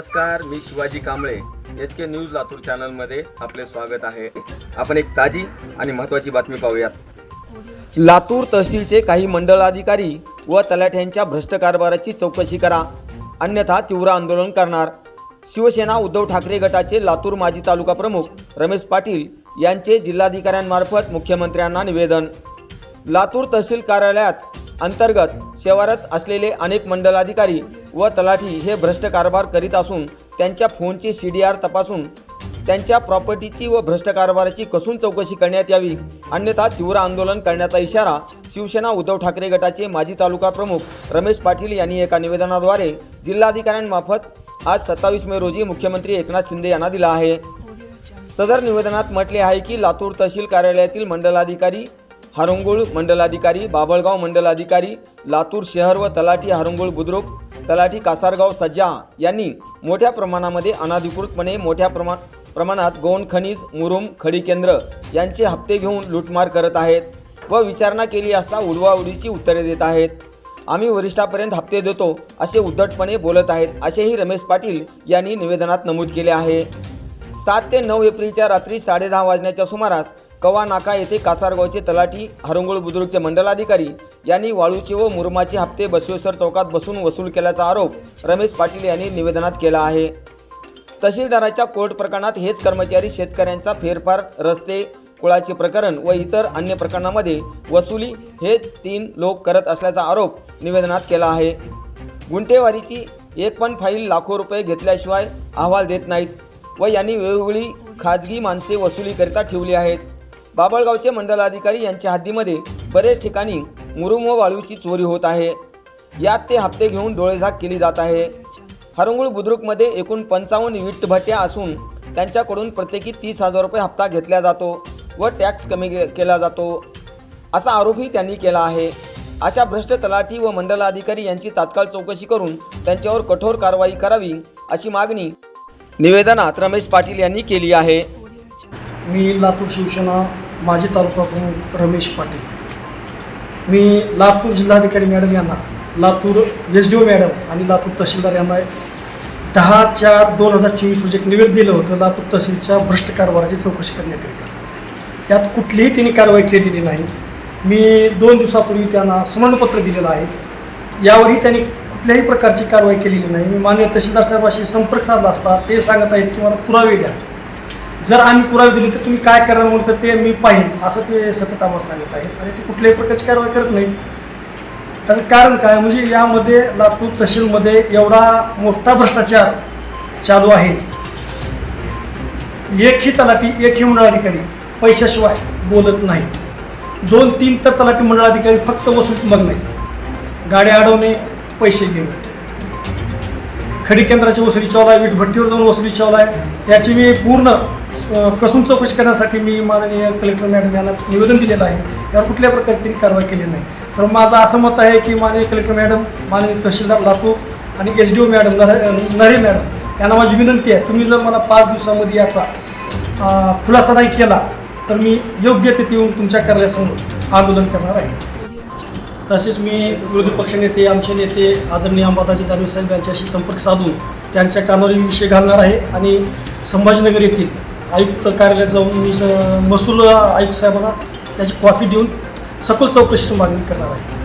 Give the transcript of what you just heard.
नमस्कार मी Shivaji Kamble. H K news Latur चॅनलमध्ये आपले स्वागत आहे. आपण एक ताजी आणि महत्त्वाची बातमी पाहूयात. लातूर तहसीलचे काही मंडळाधिकारी व तलाठ्यांच्या भ्रष्ट कारभाराची चौकशी करा अन्यथा तीव्र आंदोलन करणार. शिवसेना उद्धव ठाकरे गटाचे लातूर माजी तालुका प्रमुख रमेश पाटील यांचे जिल्हाधिकाऱ्यांमार्फत मुख्यमंत्र्यांना निवेदन. लातूर तहसील कार्यालयात अंतर्गत सेवारत असलेले अनेक मंडलाधिकारी व तलाठी हे भ्रष्ट कारभार करीत असून त्यांच्या फोनचे सी डी आर तपासून त्यांच्या प्रॉपर्टीची व भ्रष्ट कारभाराची कसून चौकशी करण्यात यावी अन्यथा तीव्र आंदोलन करण्याचा इशारा शिवसेना उद्धव ठाकरे गटाचे माजी तालुका प्रमुख रमेश पाटील यांनी एका निवेदनाद्वारे जिल्हाधिकाऱ्यांमार्फत आज सत्तावीस मे रोजी मुख्यमंत्री एकनाथ शिंदे यांना दिला आहे. सदर निवेदनात म्हटले आहे की लातूर तहसील कार्यालयातील मंडलाधिकारी हरंगुळ मंडलाधिकारी बाबळगाव मंडलाधिकारी लातूर शहर व तलाठी हरंगुळ बुद्रुक तलाठी कासारगाव सज्जा यांनी मोठ्या प्रमाणामध्ये अनाधिकृतपणे मोठ्या प्रमा प्रमाणात गोंड खनिज मुरुम खडी केंद्र यांचे हप्ते घेऊन लूटमार करत आहेत व विचारणा केली असता उडवाउडीची उत्तरे देत आहेत. आम्ही वरिष्ठापर्यंत हप्ते देतो असे उद्धटपणे बोलत आहेत असेही रमेश पाटील यांनी निवेदनात नमूद केले आहे. सात ते नऊ एप्रिलच्या रात्री साडेदहा वाजण्याच्या सुमारास कवा नाका येथे कासारगावचे तलाठी हरंगुळ बुद्रुकचे मंडलाधिकारी यांनी वाळूचे व मुरमाचे हप्ते बसवेश्वर चौकात बसून वसूल केल्याचा आरोप रमेश पाटील यांनी निवेदनात केला आहे. तहसीलदाराच्या कोर्ट प्रकरणात हेच कर्मचारी शेतकऱ्यांचा फेरफार रस्ते कुळाचे प्रकरण व इतर अन्य प्रकरणामध्ये वसुली हे तीन लोक करत असल्याचा आरोप निवेदनात केला आहे. गुंठेवारीची एक पण फाईल लाखो रुपये घेतल्याशिवाय अहवाल देत नाहीत. व यांनी वेगवेगळी खाजगी माणसे वसुलीकरिता ठेवली आहेत. बाबळगावचे मंडलाधिकारी यांच्या हद्दीमध्ये बरेच ठिकाणी मुरुम व वाळूची चोरी होत आहे. यात ते हप्ते घेऊन डोळेझाक केली जात आहे. हरंगुळ बुद्रुकमध्ये एकूण पंचावन्न वीटभट्ट्या असून त्यांच्याकडून प्रत्येकी तीस हजार रुपये हप्ता घेतला जातो व टॅक्स कमी के- केला जातो. असा आरोपही त्यांनी केला आहे. अशा भ्रष्ट तलाठी व मंडलाधिकारी यांची तात्काळ चौकशी करून त्यांच्यावर कठोर कारवाई करावी अशी मागणी निवेदनात रमेश पाटील यांनी केली आहे. मी लातूर शिवसेना माजी तालुका प्रमुख रमेश पाटील. मी लातूर जिल्हाधिकारी मॅडम यांना Latur S D O madam आणि लातूर तहसीलदार यांना दहा चार दोन हजार चोवीस रोजी एक निवेदन दिलं होतं लातूर तहसीलच्या भ्रष्ट कारभाराची चौकशी करण्याकरिता. यात कुठलीही त्यांनी कारवाई केलेली नाही. मी दोन दिवसापूर्वी त्यांना स्मरणपत्र दिलेलं आहे. यावरही त्यांनी कुठल्याही प्रकारची कारवाई केलेली नाही. मी माननीय तहसीलदार साहेबाशी संपर्क साधला असता ते सांगत आहेत की मला पुरावे द्या. जर आम्ही पुरावे दिले तर तुम्ही काय करणार म्हणून तर ते मी पाहीन असं ते सतत आम्हाला सांगत आहेत. आणि ते कुठल्याही प्रकारची कारवाई करत नाही. त्याचं कारण काय? म्हणजे यामध्ये लातूर तहसीलमध्ये एवढा मोठा भ्रष्टाचार चालू आहे. एकही तलाठी एकही मंडळाधिकारी पैशाशिवाय बोलत नाही. दोन तीन तर तलाठी मंडळाधिकारी फक्त वसूल मग नाही गाड्या अडवणे पैसे घेऊन. खडी केंद्राची वसुली चालू आहे वीट भट्टीवर जाऊन वसुली चालू आहे. याची मी पूर्ण कसून चौकशी करण्यासाठी मी माननीय कलेक्टर मॅडम यांना निवेदन दिलेलं आहे. यावर कुठल्या प्रकारची त्यांनी कारवाई केली नाही. तर माझं असं मत आहे की माननीय कलेक्टर मॅडम माननीय तहसीलदार लातूर आणि S D O madam Nare madam यांना माझी विनंती आहे तुम्ही जर मला पाच दिवसामध्ये याचा खुलासा नाही केला तर मी योग्य तिथे येऊन तुमच्या कार्यालयासमोर आंदोलन करणार आहे. तसेच मी विरोधी पक्षनेते आमचे नेते आदरणीय अंबादाजी दानवे साहेब यांच्याशी संपर्क साधून त्यांच्या कानावर विषय घालणार आहे आणि संभाजीनगर येथील आयुक्त कार्यालयात जाऊन मी महसूल आयुक्त साहेबांना त्याची कॉफी देऊन सखोल चौकशीची मागणी करणार आहे.